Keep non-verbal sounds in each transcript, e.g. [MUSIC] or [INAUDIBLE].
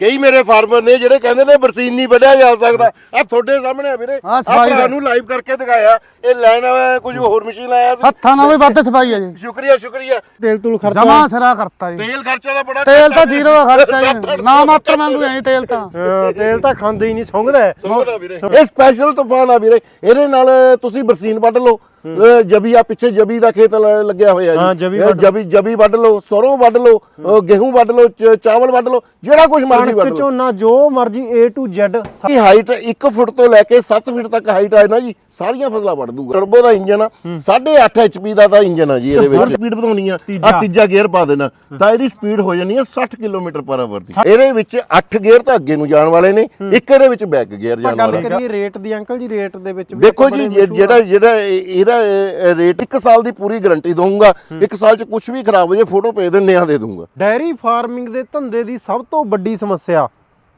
ਕਈ ਮੇਰੇ ਫਾਰਮਰ ਨੇ ਜਿਹੜੇ ਕਹਿੰਦੇ ਨੇ ਬਰਸੀਨ ਨਹੀਂ ਵੱਢਿਆ ਜਾ ਸਕਦਾ। ਆ ਤੁਹਾਡੇ ਸਾਹਮਣੇ ਆ ਵੀਰੇ। ਆ ਸਫ਼ਾਈ ਤੁਹਾਨੂੰ ਲਾਈਵ ਕਰਕੇ ਦਿਖਾਇਆ। ਇਹ ਲੈਣ ਆਇਆ ਕੁਝ ਹੋਰ ਮਸ਼ੀਨ ਆਇਆ ਸੀ। ਹੱਥਾਂ ਨਾਲ ਵੀ ਵੱਧ ਸਫ਼ਾਈ ਹੈ ਜੀ। ਸ਼ੁਕਰੀਆ ਸ਼ੁਕਰੀਆ। ਤੇਲ ਤੂਲ ਖਰਚਾ। ਜਮਾ ਸਿਰਾ ਕਰਤਾ ਜੀ। ਤੇਲ ਖਰਚਾ ਦਾ ਬੜਾ ਤੇਲ ਤਾਂ ਜ਼ੀਰੋ ਆ ਖਰਚਾ ਜੀ। ਨਾ ਮਾਤਰ ਮੰਗੂ ਐ ਤੇਲ ਤਾਂ। ਹਾਂ, ਤੇਲ ਤਾਂ ਖਾਂਦੇ ਹੀ ਨਹੀਂ ਸੁੰਘਦਾ ਹੈ। ਵੀਰੇ। ਇਹ ਸਪੈਸ਼ਲ ਤੂਫਾਨ ਆ ਵੀਰੇ। ਇਹਦੇ ਨਾਲ ਤੁਸੀਂ ਬਰਸੀਨ ਵੱਢ ਲਓ। ਜਬੀ ਆ ਪਿੱਛੇ ਜਬੀ ਦਾ ਖੇਤ ਲੱਗਿਆ ਹੋਇਆ ਜੀ। ਹਾਂ, ਜਬੀ ਜਬੀ ਵੱਢ ਲਓ ਸਰੋਂ ਵੱਢ ਲਓ ਗੇਹੂੰ ਵੱਢ ਲਓ ਚਾਵਲ ਵੱਢ ਲਓ ਜਿਹੜਾ ਕੁਝ ਮਰਜ਼ੀ ਵੱਢ ਲਓ। ਝੋਨਾ ਜੋ ਮਰਜ਼ੀ A to Z ਇਹ ਹਾਈਟ 1 ਫੁੱਟ ਤੋਂ ਲੈ ਕੇ 7 ਫੁੱਟ ਤੱਕ ਹਾਈਟ ਆਏ ਨਾ ਜੀ ਸਾਰੀਆਂ ਫਸਲਾਂ ਵੱਢ ਦੂਗਾ। ਟਰਬੋ ਦਾ ਇੰਜਨ ਆ 8.5 ਐਚਪੀ ਦਾ ਤਾਂ ਇੰਜਨ ਆ ਜੀ ਇਹਦੇ ਵਿੱਚ। ਸਪੀਡ ਵਧਾਉਣੀ ਆ। ਆ ਤੀਜਾ ਗੇਅਰ ਪਾ ਦੇਣਾ। ਤਾਂ ਇਹਦੀ ਸਪੀਡ ਹੋ ਜਾਣੀ ਆ 60 ਕਿਲੋਮੀਟਰ ਪਰ ਆਵਰ ਦੀ। ਇਹਦੇ ਵਿੱਚ 8 ਗੇਅਰ ਤਾਂ ਅੱਗੇ ਨੂੰ ਜਾਣ ਵਾਲੇ ਨੇ ਇੱਕ ਇਹਦੇ ਵਿੱਚ ਬੈਕ ਗੇਅਰ ਜਾਣ ਗੱਲ ਵਾਲਾ। ਕਰੀਏ ਰੇਟ ਦੀ ਅੰਕਲ ਜੀ ਰੇਟ ਦੇ ਵਿੱਚ ਦੇਖੋ ਜੀ ਜਿਹੜਾ ਜਿਹੜਾ ਇਹ- ਇਹਦਾ ਇਹ- ਇਹ ਰੇਟ 1 ਸਾਲ ਦੀ ਪੂਰੀ ਗਾਰੰਟੀ ਦਊਂਗਾ। 1 ਸਾਲ ਚ ਕੁਝ ਵੀ ਖਰਾਬ ਹੋ ਜੇ ਫੋਟੋ ਭੇਜ ਦੇ ਨਿਆਂ ਦੇ ਦੂੰਗਾ ਡੈਰੀ ਫਾਰਮਿੰਗ ਦੇ ਧੰਦੇ ਦੀ ਸਭ ਤੋਂ ਵੱਡੀ ਸਮੱਸਿਆ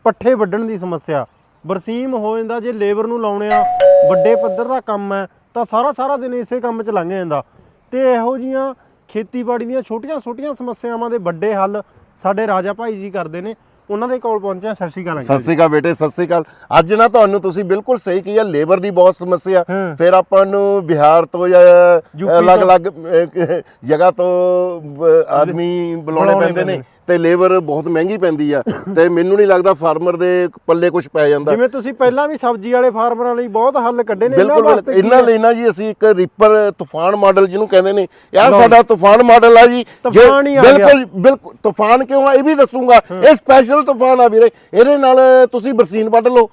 ਪੱਠੇ ਵੱਢਣ ਦੀ ਸਮੱਸਿਆ। ਬਰਸੀਮ ਹੋ ਜਾਂਦਾ ਜੇ ਲੇਬਰ ਨੂੰ ਲਾਉਣੇ ਆ ਵੱਡੇ ਪੱਧਰ ਦਾ ਕੰਮ ਹੈ ਤਾਂ ਸਾਰਾ ਸਾਰਾ ਦਿਨ ਇਸੇ ਕੰਮ 'ਚ ਲੰਘ ਜਾਂਦਾ। ਤੇ ਇਹੋ ਜੀਆਂ ਖੇਤੀਬਾੜੀ ਦੀਆਂ ਛੋਟੀਆਂ-ਛੋਟੀਆਂ ਸਮੱਸਿਆਵਾਂ ਦੇ ਵੱਡੇ ਹੱਲ ਸਾਡੇ ਰਾਜਾ ਭਾਈ ਜੀ ਕਰਦੇ ਨੇ। ਉਹਨਾਂ ਦੇ ਕੋਲ ਪਹੁੰਚਿਆ ਸਤਿ ਸ਼੍ਰੀ ਅਕਾਲ ਸਤਿ ਸ਼੍ਰੀ ਅਕਾਲ ਬੇਟੇ ਸਤਿ ਸ਼੍ਰੀ ਅਕਾਲ। ਅੱਜ ਨਾ ਤੁਹਾਨੂੰ ਤੁਸੀਂ ਬਿਲਕੁਲ ਸਹੀ ਕਿਹਾ ਲੇਬਰ ਦੀ ਬਹੁਤ ਸਮੱਸਿਆ। ਫਿਰ ਆਪਾਂ ਨੂੰ ਬਿਹਾਰ ਤੋਂ ਜਾਂ ਅਲੱਗ-ਅਲੱਗ ਜਗ੍ਹਾ ਤੋਂ ਆਦਮੀ ਬੁਲਾਉਣੇ ਪੈਂਦੇ ਨੇ। ਤੇ ਲੇਬਰ ਬਹੁਤ ਮਹਿੰਗੀ ਪੈਂਦੀ ਆ ਤੇ ਮੈਨੂੰ ਨਹੀਂ ਲੱਗਦਾ ਫਾਰਮਰ ਦੇ ਪੱਲੇ ਕੁਝ ਪੈ ਜਾਂਦਾ। ਜਿਵੇਂ ਤੁਸੀਂ ਪਹਿਲਾਂ ਵੀ ਸਬਜ਼ੀ ਵਾਲੇ ਫਾਰਮਰਾਂ ਲਈ ਬਹੁਤ ਹੱਲ ਕੱਢੇ ਨੇ ਬਿਲਕੁਲ ਵਾਸਤੇ ਇਹਨਾਂ? ਲਈ ਨਾ ਜੀ ਅਸੀਂ ਇੱਕ ਰੀਪਰ ਤੂਫਾਨ ਮਾਡਲ ਜਿਹਨੂੰ ਕਹਿੰਦੇ ਨੇ। ਯਾਰ ਸਾਡਾ ਤੂਫਾਨ ਮਾਡਲ ਆ ਜੀ। ਜੇ- ਤੂਫਾਨ ਹੀ ਆ ਗਿਆ। ਬਿਲਕੁਲ ਬਿਲਕੁਲ ਤੂਫਾਨ ਕਿਉਂ ਆ? ਇਹ ਵੀ ਦੱਸੂਗਾ। ਇਹ ਸਪੈਸ਼ਲ ਤੂਫਾਨ ਆ ਵੀਰੇ। ਇਹਦੇ ਨਾਲ ਤੁਸੀਂ ਬਰਸੀਨ ਵੱਢ ਲਓ।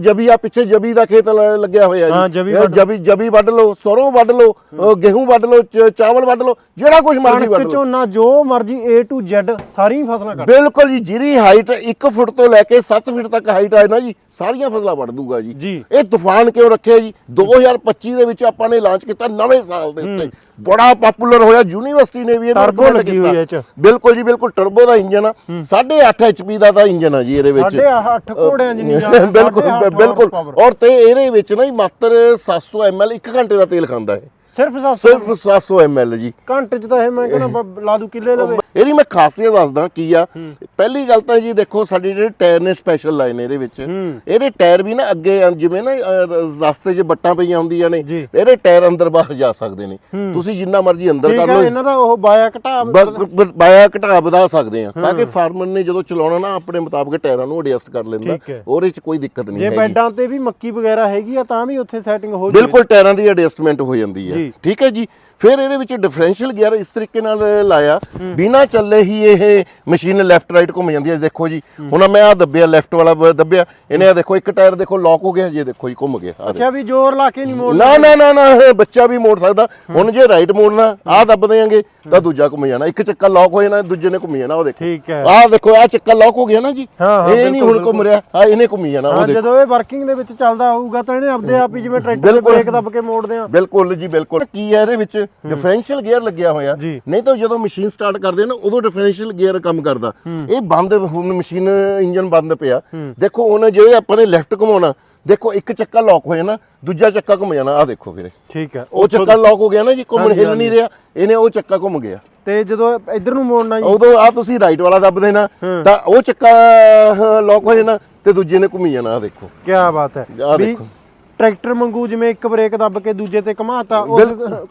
ਜਬੀ ਆ ਪਿੱਛੇ ਜਬੀ ਦਾ ਖੇਤ ਲੱਗਿਆ ਹੋਇਆ ਜੀ। ਜਬੀ ਜਬੀ ਵੱਢ ਲਓ ਸਰੋਂ ਵੱਢ ਲਓ ਗੇਹੂੰ ਵੱਢ ਲਓ ਚਾਵਲ ਵੱਢ ਲਓ ਜਿਹੜਾ ਕੁਝ ਮਰਜ਼ੀ ਵੱਢ ਲਓ। ਝੋਨਾ ਜੋ ਮਰਜ਼ੀ A to Z ਸਾਰੀਆਂ ਫਸਲਾਂ ਕੱਢ ਬਿਲਕੁਲ ਜੀ ਜਿਹੜੀ ਹਾਈਟ 1 ਫੁੱਟ ਤੋਂ ਲੈ ਕੇ 7 ਫੁੱਟ ਤੱਕ ਹਾਈਟ ਆਏ ਨਾ ਜੀ ਸਾਰੀਆਂ ਫਸਲਾਂ ਵੱਢ ਦੂਗਾ ਜੀ। ਇਹ ਤੂਫਾਨ ਕਿਉਂ ਰੱਖਿਆ ਜੀ? 2025 ਦੇ ਵਿੱਚ ਆਪਾਂ ਨੇ ਲਾਂਚ ਕੀਤਾ ਨਵੇਂ ਸਾਲ ਦੇ ਉੱਤੇ। ਬੜਾ ਪਪੂਲਰ ਹੋਇਆ ਯੂਨੀਵਰਸਿਟੀ ਨੇ ਵੀ ਇਹਨੂੰ recommend ਲੱਗੀ। ਹੋਈ ਹੈ 'ਚ। ਬਿਲਕੁਲ ਜੀ ਬਿਲਕੁਲ ਟਰਬੋ ਦਾ ਇੰਜਨ ਆ। 8.5 ਐਚਪੀ ਦਾ ਤਾਂ ਇੰਜਨ ਆ ਜੀ ਇਹਦੇ ਵਿੱਚ। ਸਾਢੇ ਅੱਠ ਘੋੜਿਆਂ ਜਿੰਨੀ ਜਾਨ ਬਿਲਕੁਲ ਬਿਲਕੁਲ। ਔਰ ਤੇ ਇਹਦੇ ਵਿੱਚ ਨਾ ਜੀ ਮਾਤਰ 700 ml 1 ਘੰਟੇ ਦਾ ਤੇਲ ਖਾਂਦਾ ਹੈ ਸਿਰਫ 700 ਸਿਰਫ 700 ml ਜੀ। ਘੰਟੇ ਚ ਤਾਂ ਇਹ ਮੈਂ ਕਹਿੰਦਾ ਬ- ਲਾ ਦੂ ਕਿੱਲੇ ਲਵੇ। ਇਹਦੀ ਮੈਂ ਖਾਸੀਅਤ ਦੱਸਦਾ ਕੀ ਆ। ਪਹਿਲੀ ਗੱਲ ਤਾਂ ਜੀ ਦੇਖੋ ਸਾਡੇ ਜਿਹੜੇ ਟਾਇਰ ਨੇ ਸਪੈਸ਼ਲ ਲਾਏ ਨੇ ਇਹਦੇ ਵਿੱਚ। ਇਹਦੇ ਟਾਇਰ ਵੀ ਨਾ ਅੱਗੇ ਜਿਵੇਂ ਨਾ ਰਸਤੇ 'ਚ ਬੱਟਾਂ ਪਈਆਂ ਹੁੰਦੀਆਂ ਨੇ ਜੀ। ਇਹਦੇ ਟਾਇਰ ਅੰਦਰ ਬਾਹਰ ਜਾ ਸਕਦੇ ਨੇ। ਤੁਸੀਂ ਜਿੰਨਾ ਮਰਜ਼ੀ ਅੰਦਰ ਠੀਕ ਕਰ ਹੈ ਲਓ। ਇਹਨਾਂ ਦਾ ਉਹ ਬਾਇਆ ਘਟਾ ਬ- ਬ- ਬਾਇਆ ਘਟਾ ਵਧਾ ਸਕਦੇ ਆ। ਤਾਂ ਕਿ ਫਾਰਮਰ ਨੇ ਜਦੋਂ ਚਲਾਉਣਾ ਨਾ ਆਪਣੇ ਮੁਤਾਬਕ ਟਾਇਰਾਂ ਨੂੰ ਐਡਜਸਟ ਕਰ ਲੈਂਦਾ। ਠੀਕ ਹੈ। ਉਹਦੇ 'ਚ ਕੋਈ ਦਿੱਕਤ ਨਹੀਂ ਜੇ ਹੈਗੀ। ਬੈਡਾਂ ਤੇ ਵੀ ਮੱਕੀ ਵਗੈਰਾ ਹੈਗੀ ਆ ਤਾਂ ਵੀ ਉੱਥੇ ਸੈਟਿੰਗ ਹੋ ਜੂਗੀ ਬਿਲਕੁਲ ਟਾਇਰਾਂ ਦੀ ਐਡਜਸਟਮੈਂਟ ਹੋ ਜਾਂਦੀ ਹੈ। ਜੀ। ਠੀਕ ਹੈ ਜੀ ਫਿਰ ਇਹਦੇ ਵਿੱਚ ਡਿਫਰੈਂਸ਼ੀਅਲ ਗੀਅਰ ਇਸ ਤਰੀਕੇ ਨਾਲ ਲਾਇਆ। ਬਿਨਾ ਚੱਲੇ ਹੀ ਇਹ ਮਸ਼ੀਨ ਲੈਫਟ ਰਾਈਟ ਘੁੰਮ ਜਾਂਦੀ ਹੈ। ਦੇਖੋ ਜੀ ਹੁਣ ਮੈਂ ਆ ਦੱਬਿਆ ਲੈਫਟ ਵਾਲਾ ਦੱਬਿਆ ਇਹਨੇ ਆ ਦੇਖੋ ਇੱਕ ਟਾਇਰ ਦੇਖੋ ਲੌਕ ਹੋ ਗਿਆ ਜੇ ਦੇਖੋ ਜੀ ਘੁੰਮ ਗਿਆ। ਅੱਛਾ ਵੀ ਜ਼ੋਰ ਲਾ ਕੇ ਨਹੀਂ ਮੋੜ ਨਾ ਨਾ ਨਾ ਨਾ ਬੱਚਾ ਵੀ ਮੋੜ ਸਕਦਾ। ਹੁਣ ਜੇ ਰਾਈਟ ਮੋੜਨਾ ਆਹ ਦੱਬ ਦੇਾਂਗੇ ਤਾਂ ਦੂਜਾ ਘੁੰਮ ਜਾਣਾ। ਇੱਕ ਚੱਕਾ ਲੌਕ ਹੋ ਜਾਣਾ ਦੂਜੇ ਨੇ ਘੁੰਮ ਜਾਣਾ ਉਹ ਦੇਖੋ। ਠੀਕ ਹੈ। ਆਹ ਦੇਖੋ ਆਹ ਚੱਕਾ ਲੌਕ ਹੋ ਗਿਆ ਨਾ ਜੀ। ਇਹ ਨਹੀਂ ਹੁਣ ਘੁੰਮ ਰਿਹਾ। ਆ ਇਹਨੇ ਘੁੰਮੀ ਜਾਣਾ ਉਹ ਦੇਖੋ। ਜਦੋਂ ਇਹ ਵਰਕਿੰਗ ਦੇ ਵਿੱਚ ਚੱਲਦਾ ਹੋਊਗਾ ਤਾਂ ਇਹਨੇ ਆਪਦੇ ਆਪ ਹੀ ਜਿਵੇਂ ਟਰੈਕਟਰ ਦੇ। ਬ੍ਰੇਕ ਦੱਬ ਕੇ ਮੋੜਦੇ ਆ। ਬਿਲਕੁਲ ਜੀ ਬਿਲਕੁਲ। ਕੀ ਹੈ ਇਹਦੇ ਵਿੱਚ? ਡਿਫਰੈਂਸ਼ੀਅਲ ਗੇਅਰ ਲੱਗਿਆ ਹੋਇਆ। ਨਹੀਂ ਤਾਂ ਜਦੋਂ ਮਸ਼ੀਨ ਸਟਾਰਟ ਕਰਦੇ ਨਾ ਉਦੋਂ ਡਿਫਰੈਂਸ਼ੀਅਲ ਗੇਅਰ ਕੰਮ ਕਰਦਾ। ਇਹ ਬੰਦ ਹੁਣ ਮਸ਼ੀਨ ਇੰਜਨ ਬੰਦ ਪਿਆ। ਦੇਖੋ ਉਹਨੇ ਜੇ ਆਪਾਂ ਨੇ ਲੈਫਟ ਘੁਮਾਉਣਾ ਦੇਖੋ ਇੱਕ ਚੱਕਾ ਲੌਕ ਹੋ ਜਾਣਾ ਦੂਜਾ ਚੱਕਾ ਘੁੰਮ ਜਾਣਾ। ਆ ਦੇਖੋ ਵੀਰੇ। ਠੀਕ ਹੈ। ਉਹ ਚੱਕਾ ਲੌਕ ਹੋ ਗਿਆ ਨਾ ਜੀ ਘੁੰਮਣ ਹਿੱਲ ਨਹੀਂ ਰਿਹਾ ਇਹਨੇ ਉਹ ਚੱਕਾ ਘੁੰਮ ਗਿਆ। ਤੇ ਜਦੋਂ ਇੱਧਰ ਨੂੰ ਮੋੜਨਾ ਜੀ। ਉਦੋਂ ਆ ਤੁਸੀਂ ਰਾਈਟ ਵਾਲਾ ਦੱਬ ਦੇਣਾ ਤਾਂ ਉਹ ਚੱਕਾ ਲੌਕ ਹੋ ਜਾਣਾ ਤੇ ਦੂਜੇ ਨੇ ਘੁੰਮੀ ਜਾਣਾ ਆ ਦੇਖੋ। ਕੀ ਬਾਤ ਹੈ। ਵੀ ਦੇਖੋ। ਟਰੈਕਟਰ ਮੰਗੂ ਜਿਵੇਂ ਇੱਕ ਬ੍ਰੇਕ ਦੱਬ ਕੇ ਦੂਜੇ ਤੇ ਘਮਾਤਾ ਉਹ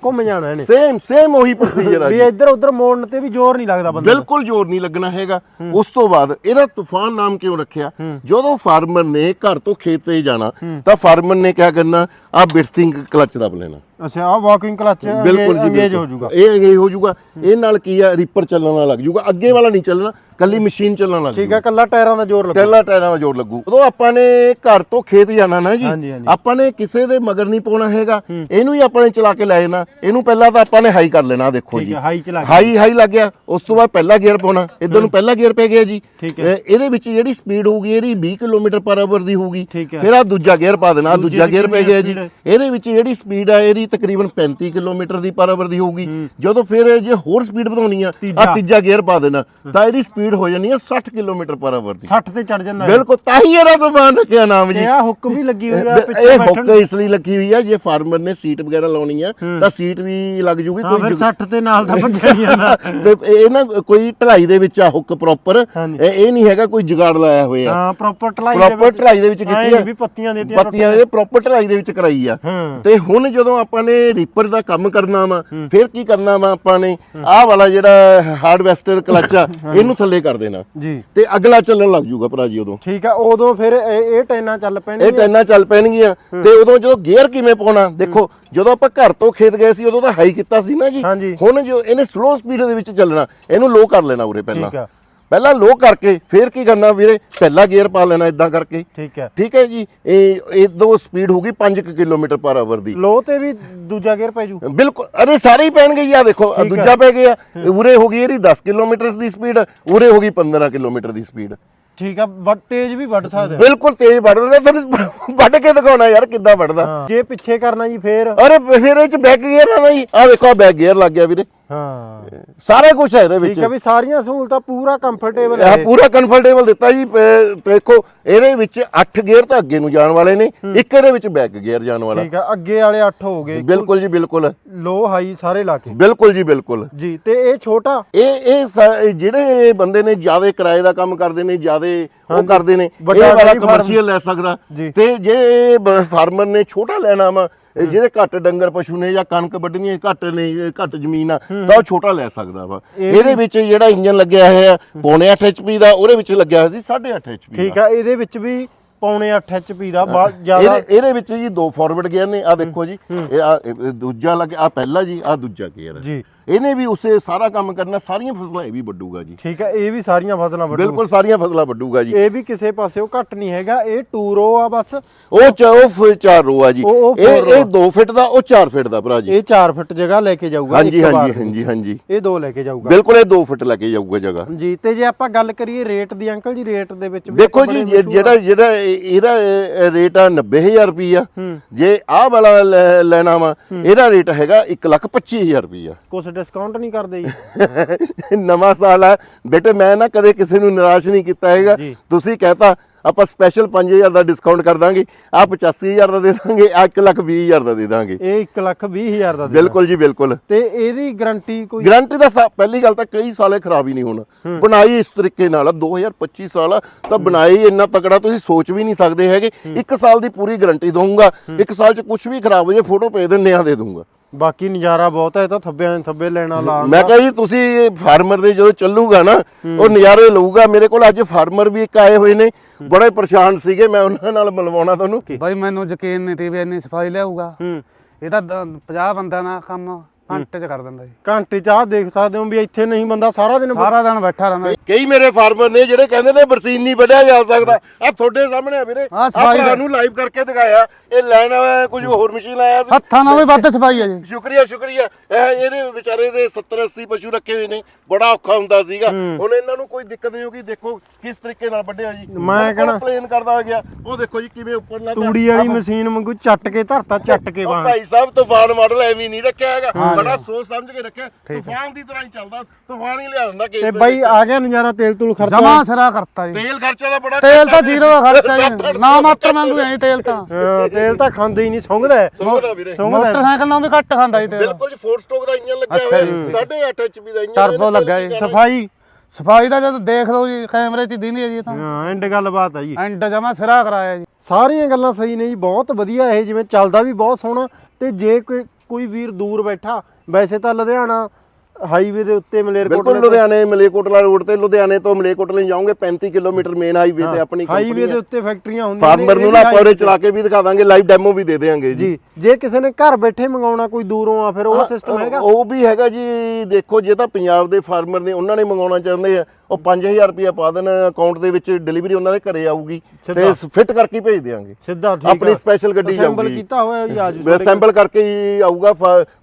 ਘੁੰਮ ਜਾਣਾ ਇਹਨੇ। ਸੇਮ ਸੇਮ ਉਹੀ ਪ੍ਰੋਸੀਜਰ ਆ ਵੀ ਜੀ। ਇੱਧਰ ਉੱਧਰ ਮੋੜਨ ਤੇ ਵੀ ਜ਼ੋਰ ਨਹੀਂ ਲੱਗਦਾ ਬੰਦੇ ਨੂੰ। ਬਿਲਕੁਲ ਜ਼ੋਰ ਨਹੀਂ ਲੱਗਣਾ ਹੈਗਾ। ਉਸ ਤੋਂ ਬਾਅਦ ਇਹਦਾ ਤੂਫਾਨ ਨਾਮ ਕਿਉਂ ਰੱਖਿਆ? ਜਦੋਂ ਫਾਰਮਰ ਨੇ ਘਰ ਤੋਂ ਖੇਤ ਤੇ ਜਾਣਾ ਤਾਂ ਫਾਰਮਰ ਨੇ ਕਿਆ ਕਰਨਾ? ਆ ਬਿਰਥਿੰਗ ਕਲਚ ਦਬ ਲੈਣਾ ਅੱਛਾ ਆ ਵਾਕਿੰਗ ਕਲਚ ਬਿਲਕੁਲ ਜੀ ਅੰਗੇਜ। ਹੋ ਜਾਊਗਾ ਇਹ ਅੰਗੇਜ ਹੋ ਜਾਊਗਾ ਇਹ ਨਾਲ ਕੀ ਆ? ਰੀਪਰ ਚੱਲਣਾ ਲੱਗ ਜਾਊਗਾ ਅੱਗੇ ਵਾਲਾ ਨਹੀਂ ਚੱਲਣਾ ਕੱਲੀ ਮਸ਼ੀਨ ਚੱਲਣ ਲੱਗ ਠੀਕ ਹੈ ਕੱਲਾ ਟਾਇਰਾਂ ਦਾ ਜ਼ੋਰ ਲੱਗੂ। ਟੈਲਾ ਟਾਇਰਾਂ ਦਾ ਜੋਰ ਲੱਗੂ। ਉਦੋਂ ਆਪਾਂ ਨੇ ਘਰ ਤੋਂ ਖੇਤ ਜਾਣਾ ਨਾ ਜੀ। ਆਪਾਂ ਨੇ ਕਿਸੇ ਦੇ ਮਗਰ ਨਹੀਂ ਪਾਉਣਾ ਹੈਗਾ। ਇਹਨੂੰ ਹੀ ਆਪਾਂ ਨੇ ਚਲਾ ਕੇ ਲੈ ਜਾਣਾ। ਇਹਨੂੰ ਪਹਿਲਾਂ ਤਾਂ ਆਪਾਂ ਨੇ ਹਾਈ ਕਰ ਲੈਣਾ ਦੇਖੋ ਜੀ। ਹਾਈ ਚਲਾ ਹਾਈ ਹਾਈ ਲੱਗ ਗਿਆ। ਉਸ ਤੋਂ ਬਾਅਦ ਪਹਿਲਾ ਗੇਅਰ ਪਾਉਣਾ। ਇਧਰ ਨੂੰ ਪਹਿਲਾ ਗੇਅਰ ਪੈ ਗਿਆ ਜੀ। ਇਹਦੇ ਵਿੱਚ ਜਿਹੜੀ ਸਪੀਡ ਹੋਊਗੀ ਇਹਦੀ 20 ਕਿਲੋਮੀਟਰ ਪਰ ਆਵਰ ਦੀ ਹੋਊਗੀ। ਫਿਰ ਆ ਦੂਜਾ ਗੇਅਰ ਪਾ ਦੇਣਾ। ਦੂਜੇ ਗੇਅਰ ਪੈ ਗਿਆ ਜੀ। ਇਹਦੇ ਵਿੱਚ ਜਿਹੜੀ ਸਪੀਡ ਆ ਇਹਦੀ ਤਕਰੀਬਨ 35 ਕਿਲੋਮੀਟਰ ਦੀ ਪਰ ਆਵਰ ਦੀ ਹੋਊਗੀ। ਜਦੋਂ ਫਿਰ ਇਹ ਜੇ ਹੋਰ ਸਪੀਡ ਵਧਾਉਣੀ ਆ। ਆ ਤੀਜਾ। ਗੇਅਰ ਪਾ ਦੇਣਾ ਤਾਂ ਇਹਦੀ ਸਪੀਡ ਹੋ ਜਾਣੀ ਆ 60 ਕਿਲੋਮੀਟਰ ਪਰ ਆਵਰ ਦੀ। 60 ਤੇ ਚੜ ਜਾਂਦਾ ਬਿਲਕੁਲ ਤਾਂ ਹੀ ਇਹਦਾ ਤੂਫਾਨ ਰੱਖਿਆ ਨਾਮ ਜੀ। ਆ ਹੁੱਕ ਵੀ ਲੱਗੀ ਹੋਈ ਆ ਇਹ ਪਿੱਛੇ ਹੁੱਕ ਬੈਠਣ ਇਸ ਲਈ ਲੱਗੀ ਹੋਈ ਆ ਜੇ ਫਾਰਮਰ ਨੇ ਸੀਟ ਵਗੈਰਾ ਲਾਉਣੀ ਆ ਤਾਂ ਸੀਟ ਵੀ ਲੱਗ ਜੂਗੀ ਕੋਈ ਫਿਰ ਜੁਗ- 60 ਤੇ ਨਾਲ ਤਾਂ ਭੱਜਣੀਆਂ ਨਾ। [LAUGHS] ਤੇ ਇਹ ਨਾ ਕੋਈ ਢਲਾਈ ਦੇ ਵਿੱਚ ਆ ਹੁੱਕ ਪ੍ਰੋਪਰ। ਇਹ ਨਹੀਂ ਹੈਗਾ ਕੋਈ ਜੁਗਾੜ ਲਾਇਆ ਹੋਇਆ। ਹਾਂ ਪ੍ਰੋਪਰ ਢਲਾਈ ਪ੍ਰੋਪਰ ਢਲਾਈ ਦੇ ਵਿੱਚ ਕੀਤੀ ਨੀ ਆ। ਵੀ ਪੱਤੀਆਂ ਦਿੱਤੀਆਂ ਪੱਤੀਆਂ ਇਹ ਪ੍ਰੋਪਰ ਢਲਾਈ ਦੇ ਵਿੱਚ ਕਰਾਈ ਆ। ਹਾਂ। ਤੇ ਹੁਣ ਜਦੋਂ ਆਪਾਂ ਨੇ ਰੀਪਰ ਦਾ ਕੰਮ ਕਰਨਾ ਵਾ ਫਿਰ ਕੀ ਕਰਨਾ ਵਾ ਆਪਾਂ ਨੇ? ਆਹ ਵਾਲਾ ਜਿਹੜਾ ਹਾਰਡਵੈਸਟਰ ਕਲਚ ਆ ਇਹਨੂੰ ਥੱਲੇ ਕਰ ਦੇਣਾ। ਜੀ। ਤੇ ਅਗਲਾ ਚੱਲਣ ਲੱਗ ਜੂਗਾ ਭਰਾ ਜੀ ਉਦੋਂ। ਠੀਕ ਆ ਉਦੋਂ ਫਿਰ ਇਹ ਇਹ ਟੈਨਾਂ ਚੱਲ ਇਹ ਪੈਣਗੀਆਂ ਟੈਨਾਂ ਚੱਲ ਪੈਣਗੀਆਂ। ਤੇ ਉਦੋਂ ਜਦੋਂ ਗੇਅਰ ਕਿਵੇਂ ਪਾਉਣਾ? ਦੇਖੋ ਜਦੋਂ ਆਪਾਂ ਘਰ ਤੋਂ ਖੇਤ ਗਏ ਸੀ ਉਦੋਂ ਤਾਂ ਹਾਈ ਕੀਤਾ ਸੀ ਨਾ ਜੀ। ਹੁਣ ਜੋ ਇਹਨੇ ਸਲੋ ਸਪੀਡ ਦੇ ਵਿੱਚ ਚੱਲਣਾ ਇਹਨੂੰ ਲੋ ਕਰ ਲੈਣਾ ਉਰੇ ਪਹਿਲਾਂ। ਠੀਕ ਆ। ਪਹਿਲਾਂ ਲੋ ਕਰਕੇ ਫਿਰ ਕੀ ਕਰਨਾ ਵੀਰੇ? ਪਹਿਲਾ ਗੇਅਰ ਪਾ ਲੈਣਾ ਇਦਾਂ ਕਰਕੇ। ਠੀਕ ਹੈ। ਠੀਕ ਹੈ ਜੀ? ਇਹ ਇਦੋਂ ਸਪੀਡ ਹੋਊਗੀ 5 ਕਿਲੋਮੀਟਰ ਪਰ ਆਵਰ ਦੀ। ਲੋ ਤੇ ਵੀ ਦੂਜਾ ਗੇਅਰ ਪੈ ਜੂ। ਬਿਲਕੁਲ ਅਰੇ ਸਾਰੇ ਹੀ ਪੈਣਗੇ ਆ ਦੇਖੋ। ਦੂਜਾ ਪੈ ਗਿਆ। ਉਰੇ ਹੋ ਗਈ ਇਹਦੀ 10 ਕਿਲੋਮੀਟਰ ਦੀ ਸਪੀਡ ਉਰੇ ਹੋ ਗਈ 15 ਕਿਲੋਮੀਟਰ ਦੀ ਸਪੀਡ ਠੀਕ ਆ ਬਟ ਤੇਜ਼ ਵੀ ਵੱਢ ਸਕਦੇ। ਬਿਲਕੁਲ ਤੇਜ਼ ਵੱਢਦਾ ਤੁਹਾਨੂੰ ਵੱਢ ਕੇ ਦਿਖਾਉਣਾ ਯਾਰ ਕਿੱਦਾਂ ਵੱਢਦਾ। ਜੇ ਪਿੱਛੇ ਕਰਨਾ ਜੀ ਫੇਰ। ਅਰੇ ਫਿਰ ਇਹ ਚ ਬੈਕ ਗੇਅਰ ਆ ਨਾ ਜੀ। ਆ ਦੇਖੋ ਬੈਕ ਗੇਅਰ ਲੱਗ ਗਿਆ ਵੀਰੇ। ਹਾਂ। ਸਾਰਾ ਕੁਝ ਹੈ ਇਹਦੇ ਵਿੱਚ। ਠੀਕ ਆ ਵੀ ਸਾਰੀਆਂ ਸਹੂਲਤਾਂ ਪੂਰਾ ਕੰਫਰਟੇਬਲ ਇਹ ਹੈ। ਪੂਰਾ ਕੰਫਰਟੇਬਲ ਦਿੱਤਾ ਜੀ। ਦੇਖੋ ਇਹਦੇ ਵਿੱਚ 8 ਗੇਅਰ ਤਾਂ ਅੱਗੇ ਨੂੰ ਜਾਣ ਵਾਲੇ ਨੇ। ਇੱਕ ਇਹਦੇ ਵਿੱਚ ਬੈਕ ਗੇਅਰ ਜਾਣ ਵਾਲਾ। ਠੀਕ ਆ ਅੱਗੇ ਵਾਲੇ 8 ਹੋ ਗਏ। ਬਿਲਕੁਲ ਜੀ ਬਿਲਕੁਲ। ਲੋ ਹਾਈ ਸਾਰੇ ਲਾ ਕੇ ਬਿਲਕੁਲ ਜੀ ਬਿਲਕੁਲ। ਜੀ ਤੇ ਇਹ ਛੋਟਾ? ਇਹ ਇਹ ਸ- ਜਿਹੜੇ ਬੰਦੇ ਨੇ ਜ਼ਿਆਦਾ ਕਿਰਾਏ ਦਾ ਕੰਮ ਕਰਦੇ ਨੇ ਜ਼ਿਆਦਾ ਉਹ ਕਰਦੇ ਨੇ ਇਹ ਵੱਡਾ ਵਾਲਾ dairy farm- ਕਮਰਸ਼ੀਅਲ ਲੈ ਸਕਦਾ। ਜੀ। ਤੇ ਜੇ ਫਾਰਮਰ ਨੇ ਛੋਟਾ ਲੈਣਾ ਵਾ ਇਹ ਜਿਹਦੇ ਘੱਟ ਡੰਗਰ ਪਸ਼ੂ ਨੇ ਜਾਂ ਕਣਕ ਵੱਢਣੀ ਹੈ ਘੱਟ ਨੇ ਇਹ ਘੱਟ ਜ਼ਮੀਨ ਆ ਤਾਂ ਉਹ ਛੋਟਾ ਲੈ ਸਕਦਾ ਵਾ। ਇਹ ਇਹਦੇ ਵਿੱਚ ਜਿਹੜਾ ਇੰਜਨ ਲੱਗਿਆ ਹੋਇਆ ਪੌਣੇ 8 HP ਦਾ ਉਹਦੇ ਵਿੱਚ ਲੱਗਿਆ ਹੋਇਆ ਸੀ 8.5 HP ਠੀਕ ਆ ਇਹਦੇ ਵਿੱਚ ਵੀ ਪੌਣੇ 8 HP ਦਾ ਬਹੁਤ ਜ਼ਿਆਦਾ ਇਹਦੇ ਵਿੱਚ ਜੀ ਦੋ ਫਾਰਵਰਡ ਗੇਅਰ ਨੇ ਆ ਦੇਖੋ ਜੀ। ਇਹ ਦੂਜਾ ਲੱਗਿਆ ਆ ਪਹਿਲਾ ਜੀ ਆ ਦੂਜਾ ਗੇਅਰ ਜੀ। ਇਹਨੇ ਵੀ ਉਸੇ ਸਾਰਾ ਕੰਮ ਕਰਨਾ ਸਾਰੀਆਂ ਫਸਲਾਂ ਇਹ ਵੀ ਵੱਢੂਗਾ ਜੀ। ਠੀਕ ਆ ਇਹ ਵੀ ਸਾਰੀਆਂ ਫਸਲਾਂ ਵੱਢੂ। ਬਿਲਕੁਲ ਸਾਰੀਆਂ ਫਸਲਾਂ ਵੱਢੂਗਾ ਜੀ। ਇਹ ਵੀ ਕਿਸੇ ਪਾਸਿਓਂ ਘੱਟ ਨਹੀਂ ਹੈਗਾ ਇਹ ਟੂਰੋ ਆ ਬਸ। ਉਹ ਚ ਉਹ ਫ- ਚਾਰ ਰੋ ਆ ਜੀ। ਉਹ- ਉਹ ਇਹ ਇਹ 2 ਫਿਟ ਦਾ ਉਹ 4 ਫਿਟ ਦਾ ਭਰਾ ਜੀ। ਇਹ 4 ਫੁੱਟ ਜਗ੍ਹਾ ਲੈ ਕੇ ਜਾਊਗਾ ਹਾਂਜੀ ਇੱਕ ਵਾਰ ਹਾਂਜੀ ਦੀ। ਹਾਂਜੀ ਹਾਂਜੀ। ਇਹ ਦੋ ਲੈ ਕੇ ਜਾਊਗਾ। ਬਿਲਕੁਲ ਇਹ 2 ਫਿਟ ਲੈ ਕੇ ਜਾਊਗਾ ਜਗ੍ਹਾ। ਜੀ ਤੇ ਜੇ ਆਪਾਂ ਗੱਲ ਕਰੀਏ ਰੇਟ ਦੀ ਅੰਕਲ ਜੀ ਰੇਟ ਦੇ ਵਿੱਚ ਵੀ ਦੇਖੋ ਜੀ ਬੜੇ ਜੇ- ਮਸ਼ਹੂਰ ਜਿਹੜਾ ਜਿਹੜਾ ਇਹ- ਇਹਦਾ ਇਹ ਰੇਟ ਆ 90000 ਰੁਪਈਆ। ਹੂੰ। ਜੇ ਆਹ ਵਾਲਾ ਲੈ- ਲੈਣਾ ਵਾ ਇਹਦਾ ਰੇਟ ਹੈਗਾ 125000 ਰੁਪਈਆ। ਕੁਛ ਡਿਸਕਾਊਂਟ ਨਹੀਂ ਕਰਦੇ ਜੀ। [LAUGHS] ਨਵਾਂ ਸਾਲ ਆ। ਬੇਟੇ ਮੈਂ ਨਾ ਕਦੇ ਕਿਸੇ ਨੂੰ ਨਿਰਾਸ਼ ਨਹੀਂ ਕੀਤਾ ਹੈਗਾ। ਤੁਸੀਂ ਕਹਤਾ ਆਪਾਂ ਸਪੈਸ਼ਲ 5000 ਦਾ ਡਿਸਕਾਊਂਟ ਕਰ ਦਾਂਗੇ। ਆ 85000 ਦਾ ਦੇ ਦਾਂਗੇ ਆ 120000 ਦਾ ਦੇ ਦਾਂਗੇ। ਇਹ 1 ਲੱਖ 20 ਹਜ਼ਾਰ ਦਾ ਦੇਣਾ। ਬਿਲਕੁਲ ਜੀ ਬਿਲਕੁਲ। ਤੇ ਇਹਦੀ ਗਾਰੰਟੀ ਕੋਈ ਗਾਰੰਟੀ ਦਾ ਪਹਿਲੀ ਗੱਲ ਤਾਂ ਕਈ ਸਾਲੇ ਖਰਾਬ ਹੀ ਨਹੀਂ ਹੋਣਾ। ਬਣਾਈ ਇਸ ਤਰੀਕੇ ਨਾਲ ਆ, 2025 ਸਾਲ ਤਾਂ ਬਣਾਈ ਇੰਨਾ ਤਕੜਾ ਤੁਸੀਂ ਸੋਚ ਵੀ ਨਹੀਂ ਸਕਦੇ ਹੈਗੇ। ਇੱਕ ਸਾਲ ਦੀ ਪੂਰੀ ਗਾਰੰਟੀ ਦਊਂਗਾ। ਇੱਕ ਸਾਲ ਚ ਕੁਝ ਵੀ ਖਰਾਬ ਹੋ ਜੇ ਫੋਟੋ ਭੇਜ ਦਿੰਨੇ ਆ ਦੇ ਦੂੰਗਾ ਬਾਕੀ ਨਜ਼ਾਰਾ ਬਹੁਤ ਹੈ ਇਹ ਤਾਂ ਥੱਬਿਆਂ ਦੇ ਥੱਬੇ ਲੈਣਾ ਲਾ ਮੈਂ ਕਹਾਂ ਜੀ ਤੁਸੀਂ ਫਾਰਮਰ ਦੇ ਜਦੋਂ ਚੱਲੂਗਾ ਨਾ ਉਹ ਨਜ਼ਾਰੇ ਲਊਗਾ। ਮੇਰੇ ਕੋਲ ਅੱਜ ਫਾਰਮਰ ਵੀ ਇੱਕ ਆਏ ਹੋਏ ਨੇ ਬੜੇ ਪਰੇਸ਼ਾਨ ਸੀਗੇ ਮੈਂ ਉਹਨਾਂ ਨਾਲ ਮਿਲਵਾਉਣਾ ਤੁਹਾਨੂੰ। ਬਾਈ ਮੈਨੂੰ ਯਕੀਨ ਨਹੀਂ ਤੀ ਵੀ ਇੰਨੀ ਸਫ਼ਾਈ ਲਿਆਊਗਾ। ਹੂੰ। ਇਹ ਤਾਂ 50 ਬੰਦਿਆਂ ਦਾ ਕੰਮ ਘੰਟੇ ਚ ਕਰ ਦਿੰਦਾ ਜੀ। ਘੰਟੇ ਚਾਹ ਦੇਖ ਸਕਦੇ ਹੋ ਵੀ ਇੱਥੇ ਨਹੀਂ ਬੰਦਾ ਸਾਰਾ ਦਿਨ ਸਾਰਾ ਦਿਨ ਬੈਠਾ ਰਹਿੰਦਾ ਜੀ। ਕਈ ਮੇਰੇ ਫਾਰਮਰ ਨੇ ਜਿਹੜੇ ਕਹਿੰਦੇ ਨੇ ਬਰਸੀਨ ਨਹੀਂ ਵੱਢਿਆ ਜਾ ਸਕਦਾ। ਆ ਤੁਹਾਡੇ ਸਾਹਮਣੇ ਆ ਵੀਰੇ। ਆਹ ਆ ਸਫ਼ਾਈ ਦਾ- ਨੂੰ ਲਾਈਵ ਕਰਕੇ ਦਿਖਾਇਆ। ਇਹ ਲੈਣ ਆਇਆ ਕੁਝ ਹੋਰ ਮਸ਼ੀਨ ਆਇਆ ਸੀ। ਹੱਥਾਂ ਨਾਲ ਵੀ ਵੱਧ ਸਫ਼ਾਈ ਹੈ ਜੀ। ਸ਼ੁਕਰੀਆ ਸ਼ੁਕਰੀਆ। ਇਹ ਇਹਦੇ ਵਿਚਾਰੇ ਦੇ 70 80 ਪਸ਼ੂ ਰੱਖੇ ਹੋਏ ਨੇ। ਬੜਾ ਔਖਾ ਹੁੰਦਾ ਸੀਗਾ। ਹੁਣ ਇਹਨਾਂ ਨੂੰ ਕੋਈ ਦਿੱਕਤ ਨਹੀਂ ਹੋਗੀ ਦੇਖੋ ਕਿਸ ਤਰੀਕੇ ਨਾਲ ਵੱਢਿਆ ਜੀ। ਮੈਂ ਕਹਿਣਾ- ਪਲੇਨ ਕਰਦਾ ਹੋ ਗਿਆ। ਉਹ ਦੇਖੋ ਜੀ ਕਿਵੇਂ ਉੱਪਰ ਲਾ ਤੂੜੀ ਵਾਲੀ ਮਸ਼ੀਨ ਵਾਂਗੂ ਚੱਟ ਕੇ ਧਰਤਾ ਚੱਟ ਕੇ ਉਹ ਭਾਈ ਸਾਹਿਬ ਤੂਫਾਨ ਮਾਡਲ ਐਵੇਂ ਨਹੀਂ ਰੱਖਿਆ ਹੈਗਾ। ਬੜਾ ਸੋਚ ਸਮਝ ਕੇ ਰੱਖਿਆ। ਤੂਫਾਨ ਦੀ ਤਰ੍ਹਾਂ ਹੀ ਚੱਲਦਾ। ਤੂਫਾਨ ਹੀ ਲਿਆ ਦਿੰਦਾ ਤੇ ਬਾਈ ਆ ਗਿਆ ਨਜ਼ਾਰਾ ਤੇਲ ਤੂਲ ਖਰਚਾ। ਜਮਾ ਸਿਰਾ ਕਰਤਾ ਜੀ। ਤੇਲ ਖਰਚਾ ਦਾ ਬੜਾ ਤੇਲ ਤਾਂ ਜ਼ੀਰੋ ਦਾ ਖਰਚਾ ਜੀ। ਨਾ ਮਾਤਰ ਮੰਗੂ ਐ ਟੇਲ ਤਾਂ। ਤੇਲ ਤਾਂ ਖਾਂਦੇ ਹੀ ਨਹੀਂ ਸੁੰਘਦਾ ਵੀਰੇ। ਸੁੰਘਦਾ ਹੈ। ਮੋਟਰਸਾਈਕਲ ਨਾਲ ਵੀ ਘੱਟ ਖਾਂਦਾ ਜੀ ਤੇਲ। ਬਿਲਕੁਲ ਜੀ 4 ਸਟ੍ਰੋਕ ਦਾ ਇੰਜਨ ਲੱਗਿਆ ਹੋਇਆ 8.5 ਐਚਪੀ ਦਾ ਇੰਜਨ ਟਰਬੋ ਲੱਗਾ ਜੀ। ਸਫ਼ਾਈ ਸਫ਼ਾਈ ਦਾ ਜਦੋਂ ਦੇਖ ਲਓ ਜੀ ਕੈਮਰੇ 'ਚ ਦਿੰਦੀ ਹੈ ਜੀ ਤਾਂ। ਹਾਂ ਐਂਡ ਗੱਲਬਾਤ ਹੈ ਜੀ। ਐਂਡ ਜਮਾ ਸਿਰਾ ਕਰਾਇਆ ਜੀ। ਸਾਰੀਆਂ ਗੱਲਾਂ ਸਹੀ ਨੇ ਜੀ ਬਹੁਤ ਵਧੀਆ ਇਹ ਜਿਵੇਂ ਚੱਲਦਾ ਵੀ ਬਹੁਤ ਸੋਹਣਾ ਤੇ ਜੇ ਕੋਈ ਕੋਈ ਵੀਰ ਦੂਰ ਬੈਠਾ ਵੈਸੇ ਤਾਂ ਲੁਧਿਆਣਾ ਹਾਈਵੇ ਦੇ ਉੱਤੇ ਬਿਲਕੁਲ ਮਲੇਰਕੋਟਲੇ ਲੁਧਿਆਣੇ ਮਲੇਕੋਟਲਾ ਰੋਡ ਤੇ ਲੁਧਿਆਣੇ ਤੋਂ ਮਲੇਕੋਟਲੇ ਜਾਓਗੇ 35 ਕਿਲੋਮੀਟਰ ਮੇਨ ਹਾਈਵੇ ਤੇ ਆਪਣੀ ਹਾਈਵੇ ਕੰਪਨੀ ਦੇ ਉੱਤੇ ਫੈਕਟਰੀਆਂ ਹੁੰਦੀਆਂ ਫਾਰਮਰ ਨੂੰ ਨਾ ਪੌਰੇ। ਚਲਾ ਕੇ ਵੀ ਦਿਖਾ ਦਾਂਗੇ ਲਾਈਵ ਡੈਮੋ ਵੀ ਦੇ ਦੇਾਂਗੇ ਜੀ। ਜੀ ਜੇ ਕਿਸੇ ਨੇ ਘਰ ਬੈਠੇ ਮੰਗਾਉਣਾ ਕੋਈ ਦੂਰੋਂ ਆ ਫਿਰ ਉਹ ਸਿਸਟਮ ਹੈਗਾ? ਉਹ ਵੀ ਹੈਗਾ ਜੀ ਦੇਖੋ ਜੇ ਤਾਂ ਪੰਜਾਬ ਦੇ ਫਾਰਮਰ ਨੇ ਉਹਨਾਂ ਨੇ ਮੰਗਾਉਣਾ ਚਾਹੁੰਦੇ ਆ ਉਹ 5000 ਰੁਪਏ ਪਾ ਦੇਣ ਅਕਾਊਂਟ ਦੇ ਵਿੱਚ ਡਿਲੀਵਰੀ ਉਹਨਾਂ ਦੇ ਘਰੇ ਆਊਗੀ ਤੇ। ਫਿੱਟ ਕਰਕੇ ਭੇਜ ਦੇਵਾਂਗੇ ਸਿੱਧਾ ਠੀਕ ਆਪਣੀ ਆ। ਸਪੈਸ਼ਲ ਗੱਡੀ ਜਾਊਗੀ। ਕੀਤਾ ਹੋਇਆ ਹੀ ਆਜੂ ਅਸੈਂਬਲ ਕਰਕੇ ਹੀ ਆਊਗਾ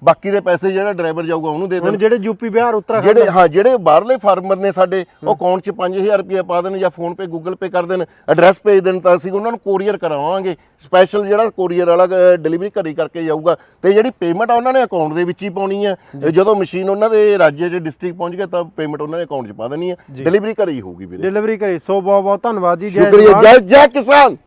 ਬਾਕੀ ਦੇ ਪੈਸੇ ਜਿਹੜਾ ਡਰਾਈਵਰ ਜਾਊਗਾ ਉਹਨੂੰ ਦੇ ਦੇਣ। ਜਿਹੜੇ ਯੂਪੀ ਬਿਹਾਰ ਉੱਤਰਾਖੰਡ ਜਿਹੜੇ ਹਾਂ ਜਿਹੜੇ ਬਾਹਰਲੇ ਫਾਰਮਰ ਨੇ ਸਾਡੇ ਉਹ ਅਕਾਊਂਟ 'ਚ 5000 ਰੁਪਏ ਪਾ ਦੇਣ ਜਾਂ ਫੋਨ ਪੇ ਗੂਗਲ ਪੇ ਕਰ ਦੇਣ ਐਡਰੈਸ ਭੇਜ ਦੇਣ ਤਾਂ ਅਸੀਂ ਉਹਨਾਂ ਨੂੰ ਕੋਰੀਅਰ ਕਰਾਵਾਂਗੇ। ਸਪੈਸ਼ਲ ਜਿਹੜਾ ਕੋਰੀਅਰ ਵਾਲਾ ਡਿਲੀਵਰੀ ਘਰੀ ਕਰਕੇ ਜਾਊਗਾ। ਤੇ ਜਿਹੜੀ ਪੇਮੈਂਟ ਆ ਉਹਨਾਂ ਨੇ ਅਕਾਊਂਟ ਦੇ ਵਿੱਚ ਹੀ ਪਾਉਣੀ ਹੈ ਜਦੋਂ ਮਸ਼ੀਨ ਉਹਨਾਂ ਦੇ ਰਾਜ੍य 'ਚ ਡਿਸਟ੍ਰਿਕਟ ਪਹੁੰਚ ਗਿਆ ਤਾਂ ਪੇਮੈਂਟ ਉਹਨਾਂ ਦੇ ਅਕਾਊਂਟ 'ਚ ਪਾ ਦੇਣੀ ਹੈ ਡਿਲੀਵਰੀ ਘਰੇ ਹੀ ਹੋਊਗੀ ਵੀਰੇ। ਡਿਲੀਵਰੀ ਕਰੇ ਸੋ ਬਹੁਤ ਬਹੁਤ ਧੰਨਵਾਦ ਜੀ। ਜੈ ਸ਼ੁਕਰੀਆ। ਜਵਾਨ। ਜੈ ਜੈ ਕਿਸਾਨ।